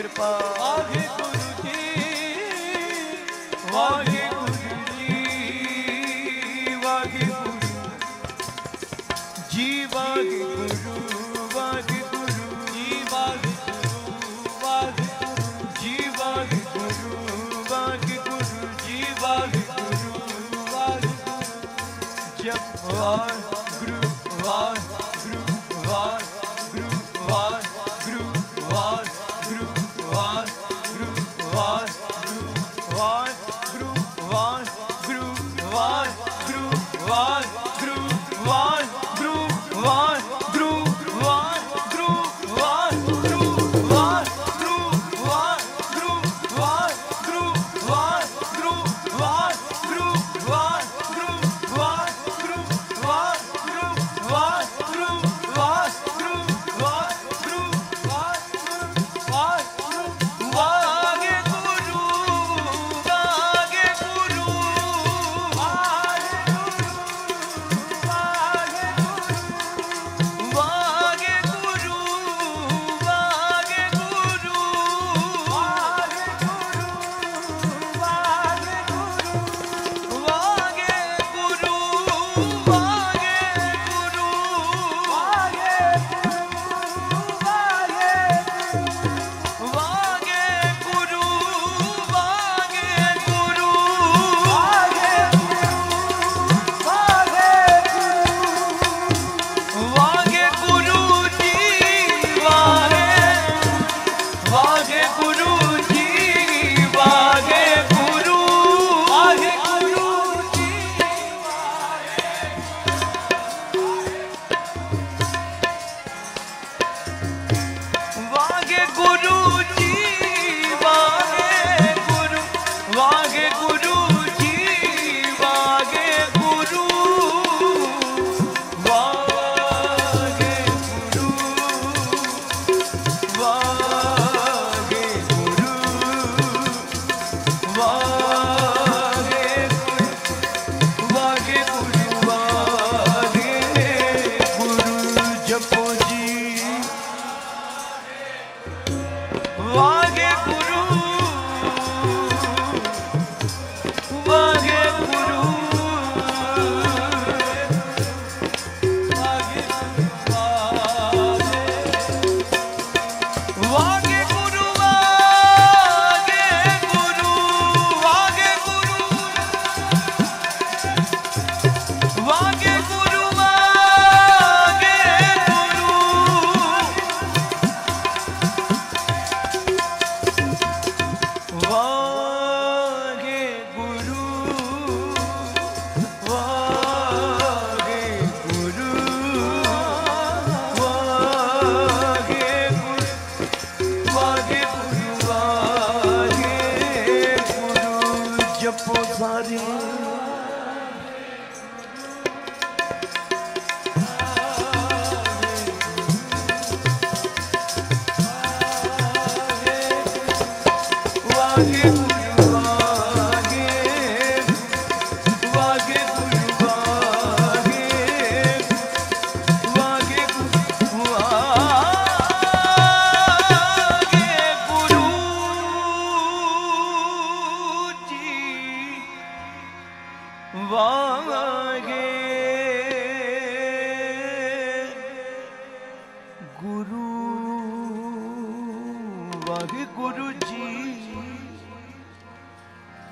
ਕਿਰਪਾ। ਵਾਹਿਗੁਰੂ ਜੀ ਵਾਹਿਗੁਰੂ ਜੀ ਵਾਹਿਗੁਰੂ ਜੀ, ਵਾਹਿਗੁਰੂ ਵਾਹਿਗੁਰੂ ਜੀ, ਵਾਹਿਗੁਰੂ ਵਾਹਿਗੁਰੂ ਜੀ, ਵਾਹਿਗੁਰੂ ਵਾਹਿਗੁਰੂ ਜੀ ਵਾਹਿਗੁਰੂ your.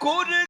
ਗੁਰ